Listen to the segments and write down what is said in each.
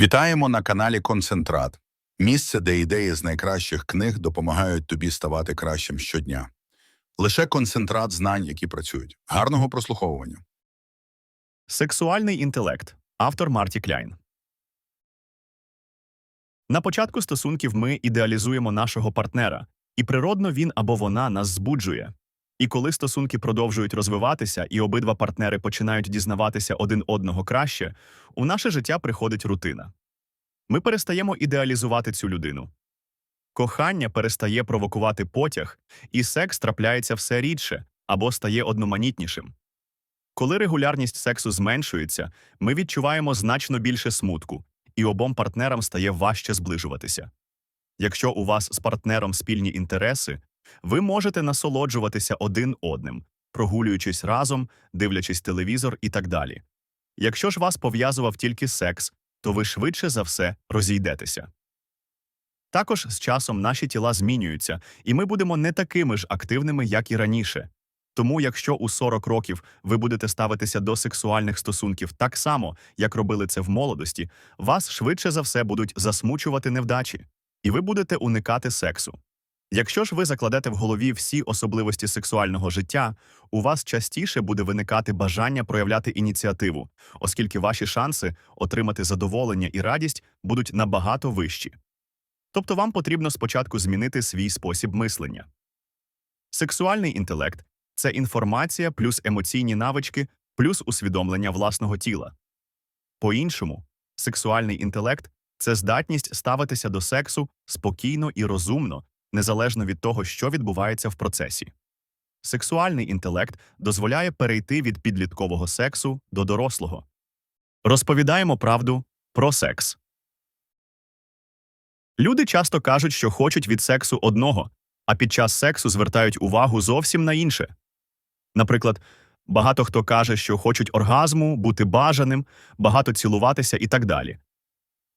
Вітаємо на каналі Концентрат. Місце, де ідеї з найкращих книг допомагають тобі ставати кращим щодня. Лише концентрат знань, які працюють. Гарного прослуховування. Сексуальний інтелект. Автор Марті Кляйн. На початку стосунків ми ідеалізуємо нашого партнера, і природно він або вона нас збуджує. І коли стосунки продовжують розвиватися, і обидва партнери починають дізнаватися один одного краще, у наше життя приходить рутина. Ми перестаємо ідеалізувати цю людину. Кохання перестає провокувати потяг, і секс трапляється все рідше або стає одноманітнішим. Коли регулярність сексу зменшується, ми відчуваємо значно більше смутку, і обом партнерам стає важче зближуватися. Якщо у вас з партнером спільні інтереси, ви можете насолоджуватися один одним, прогулюючись разом, дивлячись телевізор і так далі. Якщо ж вас пов'язував тільки секс, то ви швидше за все розійдетеся. Також з часом наші тіла змінюються, і ми будемо не такими ж активними, як і раніше. Тому, якщо у 40 років ви будете ставитися до сексуальних стосунків так само, як робили це в молодості, вас швидше за все будуть засмучувати невдачі, і ви будете уникати сексу. Якщо ж ви закладете в голові всі особливості сексуального життя, у вас частіше буде виникати бажання проявляти ініціативу, оскільки ваші шанси отримати задоволення і радість будуть набагато вищі. Тобто вам потрібно спочатку змінити свій спосіб мислення. Сексуальний інтелект це інформація плюс емоційні навички, плюс усвідомлення власного тіла. По-іншому, сексуальний інтелект це здатність ставитися до сексу спокійно і розумно, незалежно від того, що відбувається в процесі. Сексуальний інтелект дозволяє перейти від підліткового сексу до дорослого. Розповідаємо правду про секс. Люди часто кажуть, що хочуть від сексу одного, а під час сексу звертають увагу зовсім на інше. Наприклад, багато хто каже, що хочуть оргазму, бути бажаним, багато цілуватися і так далі.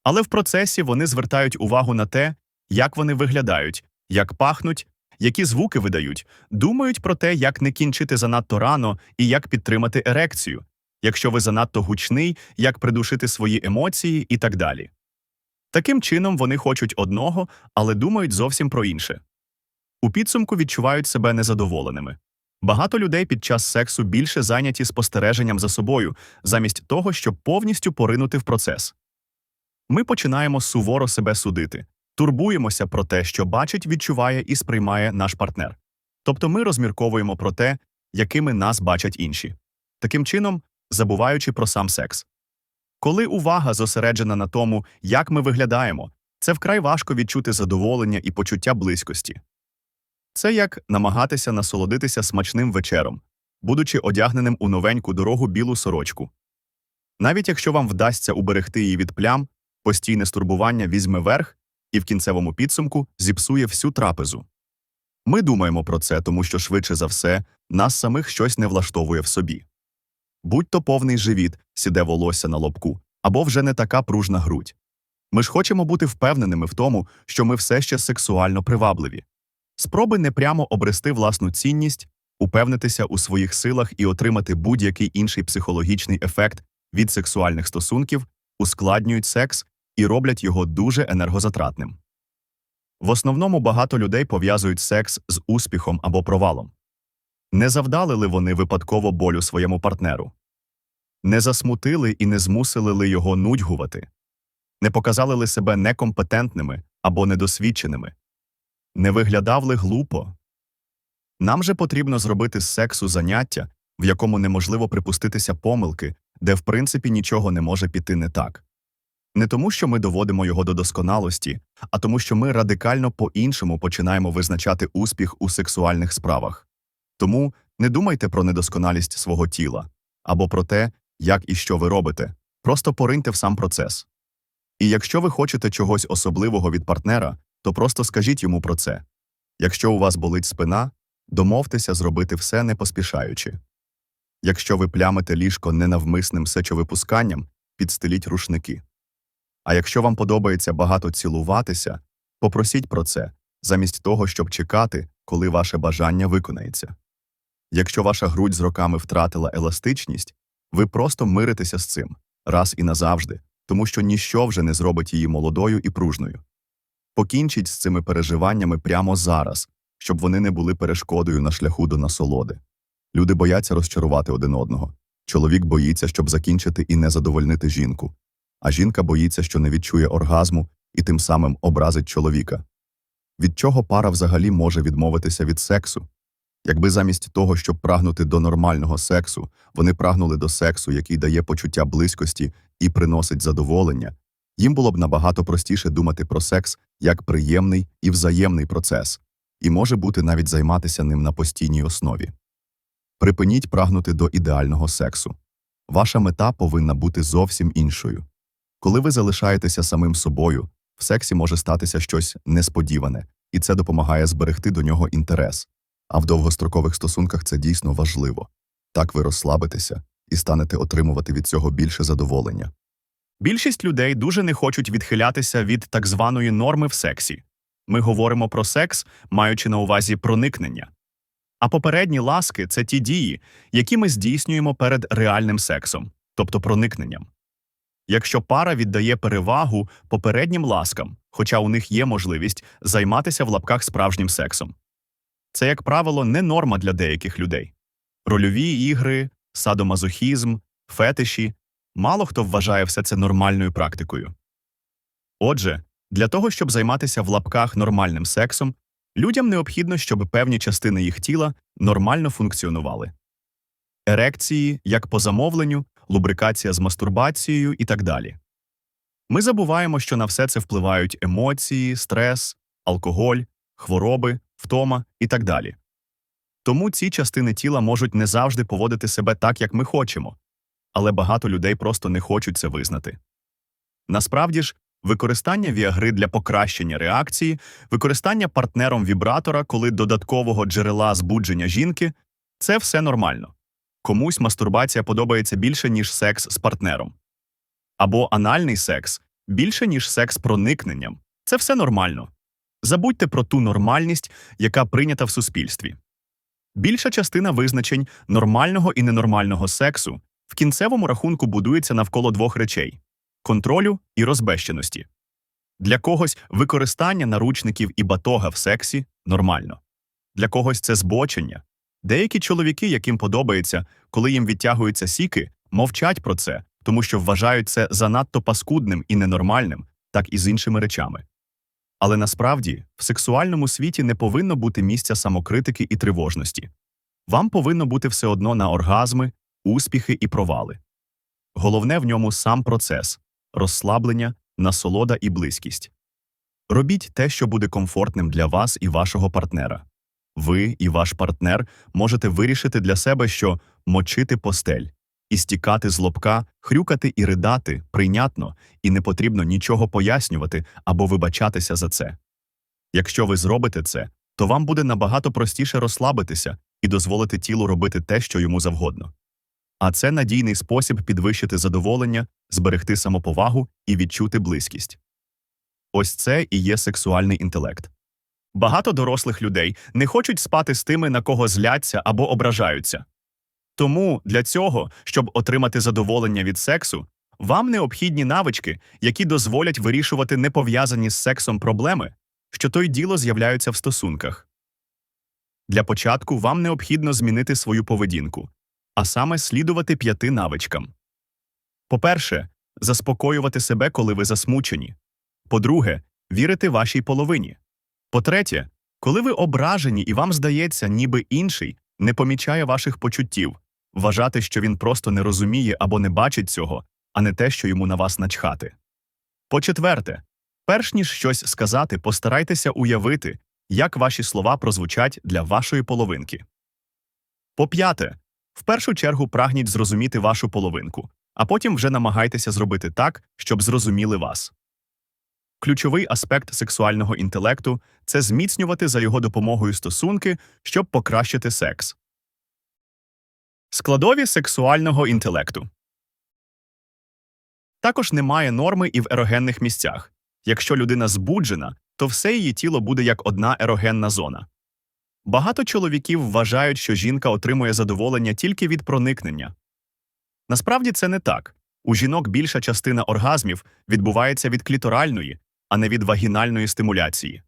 Але в процесі вони звертають увагу на те, як вони виглядають, як пахнуть, які звуки видають, думають про те, як не кінчити занадто рано і як підтримати ерекцію, якщо ви занадто гучний, як придушити свої емоції і так далі. Таким чином вони хочуть одного, але думають зовсім про інше. У підсумку відчувають себе незадоволеними. Багато людей під час сексу більше зайняті спостереженням за собою, замість того, щоб повністю поринути в процес. Ми починаємо суворо себе судити, турбуємося про те, що бачить, відчуває і сприймає наш партнер. Тобто ми розмірковуємо про те, якими нас бачать інші, таким чином забуваючи про сам секс. Коли увага зосереджена на тому, як ми виглядаємо, це вкрай важко відчути задоволення і почуття близькості. Це як намагатися насолодитися смачним вечером, будучи одягненим у новеньку дорогу білу сорочку. Навіть якщо вам вдасться уберегти її від плям, постійне стурбування візьме верх і в кінцевому підсумку зіпсує всю трапезу. Ми думаємо про це, тому що швидше за все нас самих щось не влаштовує в собі. Будь то повний живіт, сіде волосся на лобку, або вже не така пружна грудь. Ми ж хочемо бути впевненими в тому, що ми все ще сексуально привабливі. Спроби непрямо обрести власну цінність, упевнитися у своїх силах і отримати будь-який інший психологічний ефект від сексуальних стосунків ускладнюють секс і роблять його дуже енергозатратним. В основному багато людей пов'язують секс з успіхом або провалом. Не завдали ли вони випадково болю своєму партнеру? Не засмутили і не змусили ли його нудьгувати? Не показали ли себе некомпетентними або недосвідченими? Не виглядав ли глупо? Нам же потрібно зробити з сексу заняття, в якому неможливо припуститися помилки, де в принципі нічого не може піти не так. Не тому, що ми доводимо його до досконалості, а тому, що ми радикально по-іншому починаємо визначати успіх у сексуальних справах. Тому не думайте про недосконалість свого тіла або про те, як і що ви робите, просто пориньте в сам процес. І якщо ви хочете чогось особливого від партнера, то просто скажіть йому про це. Якщо у вас болить спина, домовтеся зробити все не поспішаючи. Якщо ви плямите ліжко ненавмисним сечовипусканням, підстеліть рушники. А якщо вам подобається багато цілуватися, попросіть про це, замість того, щоб чекати, коли ваше бажання виконається. Якщо ваша грудь з роками втратила еластичність, ви просто миритеся з цим раз і назавжди, тому що ніщо вже не зробить її молодою і пружною. Покінчіть з цими переживаннями прямо зараз, щоб вони не були перешкодою на шляху до насолоди. Люди бояться розчарувати один одного. Чоловік боїться, щоб закінчити і не задовольнити жінку, а жінка боїться, що не відчує оргазму і тим самим образить чоловіка. Від чого пара взагалі може відмовитися від сексу? Якби замість того, щоб прагнути до нормального сексу, вони прагнули до сексу, який дає почуття близькості і приносить задоволення, їм було б набагато простіше думати про секс як приємний і взаємний процес, і може бути навіть займатися ним на постійній основі. Припиніть прагнути до ідеального сексу. Ваша мета повинна бути зовсім іншою. Коли ви залишаєтеся самим собою, в сексі може статися щось несподіване, і це допомагає зберегти до нього інтерес. А в довгострокових стосунках це дійсно важливо. Так ви розслабитеся і станете отримувати від цього більше задоволення. Більшість людей дуже не хочуть відхилятися від так званої норми в сексі. Ми говоримо про секс, маючи на увазі проникнення. А попередні ласки це ті дії, які ми здійснюємо перед реальним сексом, тобто проникненням. Якщо пара віддає перевагу попереднім ласкам, хоча у них є можливість займатися в лапках справжнім сексом, це, як правило, не норма для деяких людей. Рольові ігри, садомазохізм, фетиші мало хто вважає все це нормальною практикою. Отже, для того, щоб займатися в лапках нормальним сексом, людям необхідно, щоб певні частини їх тіла нормально функціонували. Ерекції, як по замовленню, лубрикація з мастурбацією і так далі. Ми забуваємо, що на все це впливають емоції, стрес, алкоголь, хвороби, втома і так далі. Тому ці частини тіла можуть не завжди поводити себе так, як ми хочемо, але багато людей просто не хочуть це визнати. Насправді ж, використання віагри для покращення реакції, використання партнером вібратора, коли додаткового джерела збудження жінки це все нормально. Комусь мастурбація подобається більше, ніж секс з партнером. Або анальний секс більше, ніж секс проникненням. Це все нормально. Забудьте про ту нормальність, яка прийнята в суспільстві. Більша частина визначень нормального і ненормального сексу в кінцевому рахунку будується навколо двох речей контролю і розбещеності. Для когось використання наручників і батога в сексі нормально, для когось це збочення. Деякі чоловіки, яким подобається, коли їм відтягуються сіки, мовчать про це, тому що вважають це занадто паскудним і ненормальним, так і з іншими речами. Але насправді в сексуальному світі не повинно бути місця самокритики і тривожності. Вам повинно бути все одно на оргазми, успіхи і провали. Головне в ньому сам процес розслаблення, насолода і близькість. Робіть те, що буде комфортним для вас і вашого партнера. Ви і ваш партнер можете вирішити для себе, що мочити постель, і стікати з лобка, хрюкати і ридати прийнятно, і не потрібно нічого пояснювати або вибачатися за це. Якщо ви зробите це, то вам буде набагато простіше розслабитися і дозволити тілу робити те, що йому завгодно. А це надійний спосіб підвищити задоволення, зберегти самоповагу і відчути близькість. Ось це і є сексуальний інтелект. Багато дорослих людей не хочуть спати з тими, на кого зляться або ображаються. Тому для цього, щоб отримати задоволення від сексу, вам необхідні навички, які дозволять вирішувати непов'язані з сексом проблеми, що то й діло з'являються в стосунках. Для початку вам необхідно змінити свою поведінку, а саме слідувати п'яти навичкам. По-перше, заспокоювати себе, коли ви засмучені. По-друге, вірити вашій половині. По-третє, коли ви ображені і вам здається, ніби інший не помічає ваших почуттів, вважати, що він просто не розуміє або не бачить цього, а не те, що йому на вас начхати. По-четверте, перш ніж щось сказати, постарайтеся уявити, як ваші слова прозвучать для вашої половинки. По-п'яте, в першу чергу прагніть зрозуміти вашу половинку, а потім вже намагайтеся зробити так, щоб зрозуміли вас. Ключовий аспект сексуального інтелекту це зміцнювати за його допомогою стосунки, щоб покращити секс. Складові сексуального інтелекту також немає норми і в ерогенних місцях. Якщо людина збуджена, то все її тіло буде як одна ерогенна зона. Багато чоловіків вважають, що жінка отримує задоволення тільки від проникнення. Насправді це не так. У жінок більша частина оргазмів відбувається від кліторальної, а не від вагінальної стимуляції.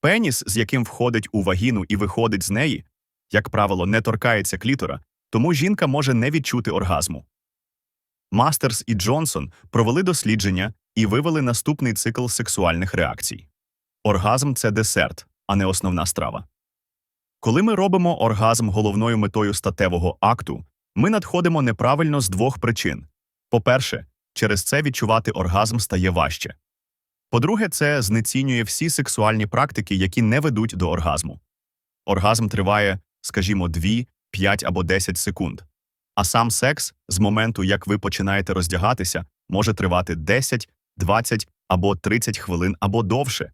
Пеніс, з яким входить у вагіну і виходить з неї, як правило, не торкається клітора, тому жінка може не відчути оргазму. Мастерс і Джонсон провели дослідження і вивели наступний цикл сексуальних реакцій. Оргазм це десерт, а не основна страва. Коли ми робимо оргазм головною метою статевого акту, ми надходимо неправильно з двох причин. По-перше, через це відчувати оргазм стає важче. По-друге, це знецінює всі сексуальні практики, які не ведуть до оргазму. Оргазм триває, скажімо, 2, 5 або 10 секунд. А сам секс з моменту, як ви починаєте роздягатися, може тривати 10, 20 або 30 хвилин або довше.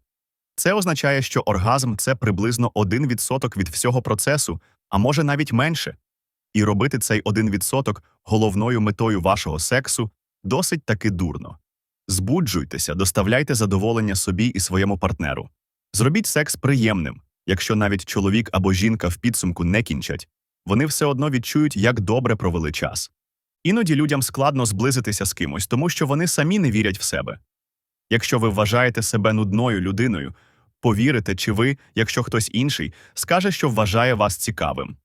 Це означає, що оргазм це приблизно 1% від всього процесу, а може навіть менше. І робити цей 1% головною метою вашого сексу досить таки дурно. Збуджуйтеся, доставляйте задоволення собі і своєму партнеру. Зробіть секс приємним. Якщо навіть чоловік або жінка в підсумку не кінчать, вони все одно відчують, як добре провели час. Іноді людям складно зблизитися з кимось, тому що вони самі не вірять в себе. Якщо ви вважаєте себе нудною людиною, повірите, чи ви, якщо хтось інший, скаже, що вважає вас цікавим.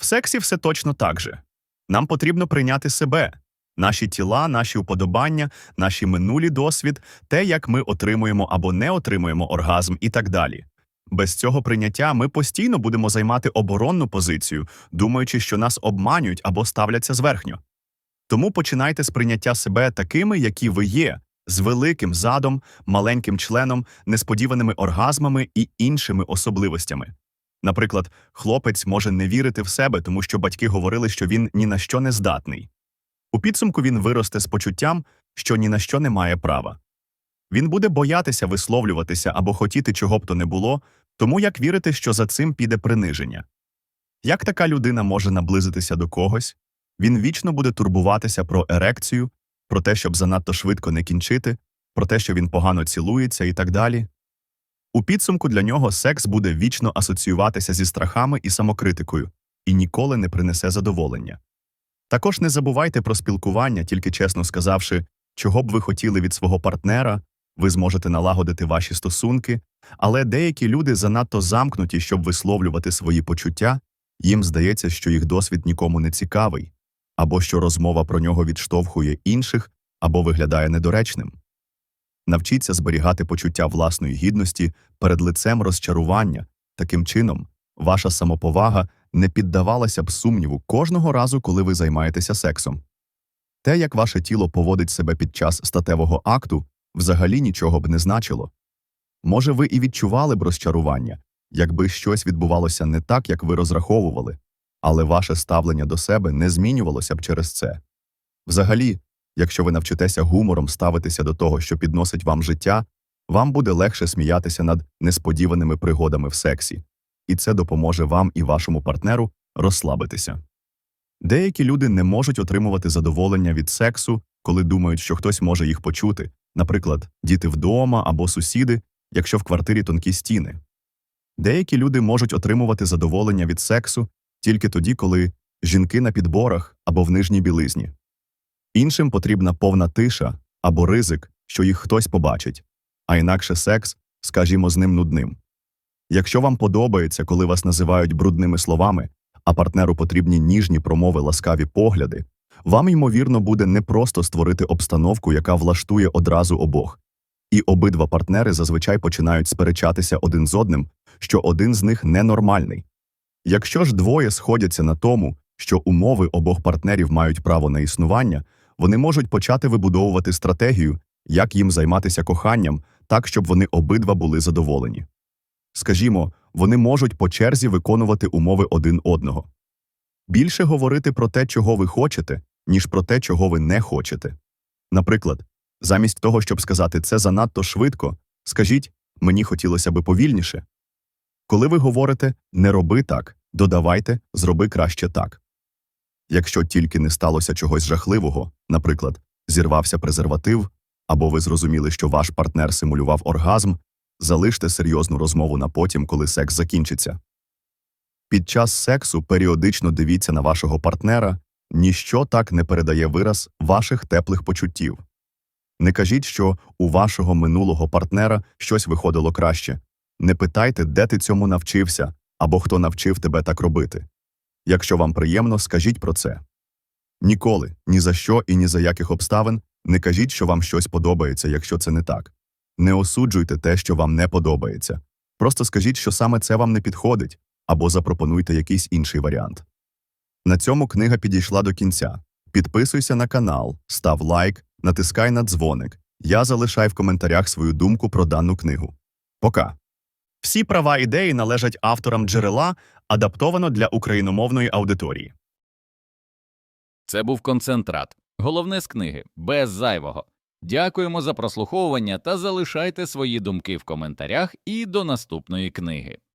В сексі все точно так же. Нам потрібно прийняти себе, наші тіла, наші уподобання, наші минулі досвід, те, як ми отримуємо або не отримуємо оргазм і так далі. Без цього прийняття ми постійно будемо займати оборонну позицію, думаючи, що нас обманюють або ставляться зверхньо. Тому починайте з прийняття себе такими, які ви є, з великим задом, маленьким членом, несподіваними оргазмами і іншими особливостями. Наприклад, хлопець може не вірити в себе, тому що батьки говорили, що він ні на що не здатний. У підсумку він виросте з почуттям, що ні на що не має права. Він буде боятися висловлюватися або хотіти чого б то не було, тому як вірити, що за цим піде приниження. Як така людина може наблизитися до когось? Він вічно буде турбуватися про ерекцію, про те, щоб занадто швидко не кінчити, про те, що він погано цілується і так далі. У підсумку для нього секс буде вічно асоціюватися зі страхами і самокритикою і ніколи не принесе задоволення. Також не забувайте про спілкування, тільки чесно сказавши, чого б ви хотіли від свого партнера, ви зможете налагодити ваші стосунки, але деякі люди занадто замкнуті, щоб висловлювати свої почуття, їм здається, що їх досвід нікому не цікавий, або що розмова про нього відштовхує інших, або виглядає недоречним. Навчіться зберігати почуття власної гідності перед лицем розчарування. Таким чином, ваша самоповага не піддавалася б сумніву кожного разу, коли ви займаєтеся сексом. Те, як ваше тіло поводить себе під час статевого акту, взагалі нічого б не значило. Може, ви і відчували б розчарування, якби щось відбувалося не так, як ви розраховували, але ваше ставлення до себе не змінювалося б через це. Взагалі, якщо ви навчитеся гумором ставитися до того, що підносить вам життя, вам буде легше сміятися над несподіваними пригодами в сексі, і це допоможе вам і вашому партнеру розслабитися. Деякі люди не можуть отримувати задоволення від сексу, коли думають, що хтось може їх почути, наприклад, діти вдома або сусіди, якщо в квартирі тонкі стіни. Деякі люди можуть отримувати задоволення від сексу тільки тоді, коли жінки на підборах або в нижній білизні. Іншим потрібна повна тиша або ризик, що їх хтось побачить, а інакше секс, скажімо, з ним нудним. Якщо вам подобається, коли вас називають брудними словами, а партнеру потрібні ніжні промови ласкаві погляди, вам, ймовірно, буде не просто створити обстановку, яка влаштує одразу обох. І обидва партнери зазвичай починають сперечатися один з одним, що один з них ненормальний. Якщо ж двоє сходяться на тому, що умови обох партнерів мають право на існування, вони можуть почати вибудовувати стратегію, як їм займатися коханням, так, щоб вони обидва були задоволені. Скажімо, вони можуть по черзі виконувати умови один одного. Більше говорити про те, чого ви хочете, ніж про те, чого ви не хочете. Наприклад, замість того, щоб сказати це занадто швидко, скажіть мені хотілося би повільніше. Коли ви говорите не роби так, додавайте зроби краще так. Якщо тільки не сталося чогось жахливого, наприклад, зірвався презерватив, або ви зрозуміли, що ваш партнер симулював оргазм, залиште серйозну розмову на потім, коли секс закінчиться. Під час сексу періодично дивіться на вашого партнера Ніщо так не передає вираз ваших теплих почуттів. Не кажіть, що у вашого минулого партнера щось виходило краще. Не питайте, де ти цьому навчився, або хто навчив тебе так робити. Якщо вам приємно, скажіть про це. Ніколи, ні за що і ні за яких обставин не кажіть, що вам щось подобається, якщо це не так. Не осуджуйте те, що вам не подобається. Просто скажіть, що саме це вам не підходить, або запропонуйте якийсь інший варіант. На цьому книга підійшла до кінця. Підписуйся на канал, став лайк, натискай на дзвоник. Я залишай в коментарях свою думку про дану книгу. Пока. Всі права ідеї належать авторам джерела, адаптовано для україномовної аудиторії. Це був концентрат. Головне з книги без зайвого. Дякуємо за прослуховування та залишайте свої думки в коментарях і до наступної книги.